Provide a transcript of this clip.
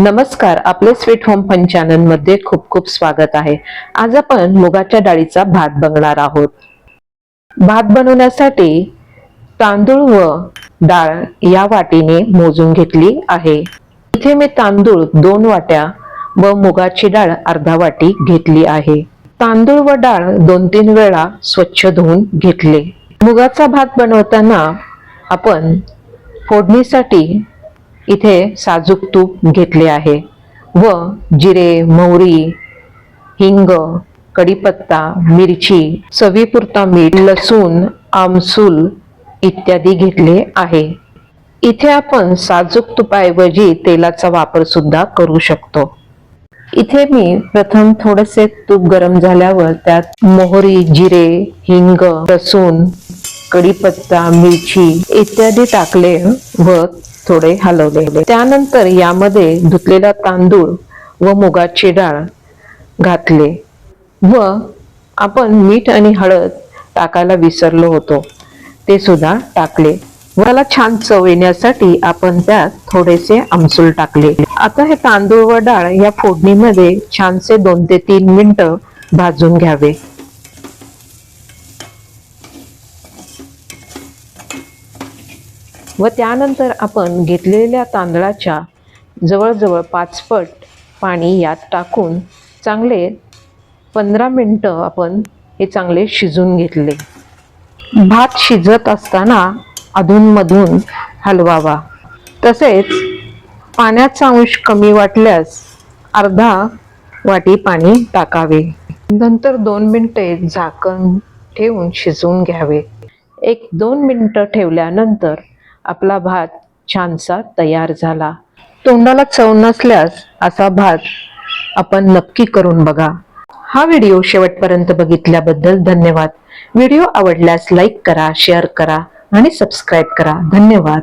नमस्कार आपले sweet home पंचाननमध्ये खूप खूप स्वागत आहे. आज आपण मुगाच्या डाळीचा भात बघणार आहोत. भात बनवण्यासाठी तांदूळ व डाळ या वाटीने मोजून घेतली आहे. इथे मी तांदूळ दोन वाट्या व मुगाची डाळ अर्धा वाटी घेतली आहे. तांदूळ व डाळ दोन तीन वेळा स्वच्छ धुवून घेतले. मुगाचा भात बनवताना आपण फोडणीसाठी इथे साजूक तूप घेतले आहे. व जिरे मोहरी हिंग कढीपत्ता मिरची चवीपुरता मीठ लसूण आमसूल इत्यादी घेतले आहे. इथे आपण साजूक तुपाऐवजी तेलाचा वापर सुद्धा करू शकतो. इथे मी प्रथम थोडेसे तूप गरम झाल्यावर त्यात मोहरी जिरे हिंग लसूण कढीपत्ता मिरची इत्यादी टाकले व थोडे हलवले. त्यानंतर यामध्ये धुतलेला तांदूळ व मुगाची डाळ घातले व आपण मीठ आणि हळद टाकायला विसरलो होतो. ते सुद्धा टाकले. व त्याला छान चव येण्यासाठी आपण त्यात थोडेसे आमसूल टाकले. आता हे तांदूळ व डाळ या फोडणीमध्ये छानसे दोन ते तीन मिनिटं भाजून घ्यावे. व त्यानंतर आपण घेतलेल्या तांदळाच्या जवळजवळ पाचपट पाणी यात टाकून चांगले पंधरा मिनटं आपण हे चांगले शिजून घेतले. भात शिजत असताना अधूनमधून हलवावा. तसेच पाण्याचा अंश कमी वाटल्यास अर्धा वाटी पाणी टाकावे. नंतर दोन मिनटे झाकण ठेवून शिजवून घ्यावे. एक दोन मिनटं ठेवल्यानंतर आपला भात छानसा तयार झाला. तोंडाला चव नसल्यास असा भात आपण नक्की करून बघा. हा व्हिडिओ शेवटपर्यंत बघितल्याबद्दल धन्यवाद. व्हिडिओ आवडल्यास लाईक करा शेअर करा आणि सबस्क्राईब करा. धन्यवाद.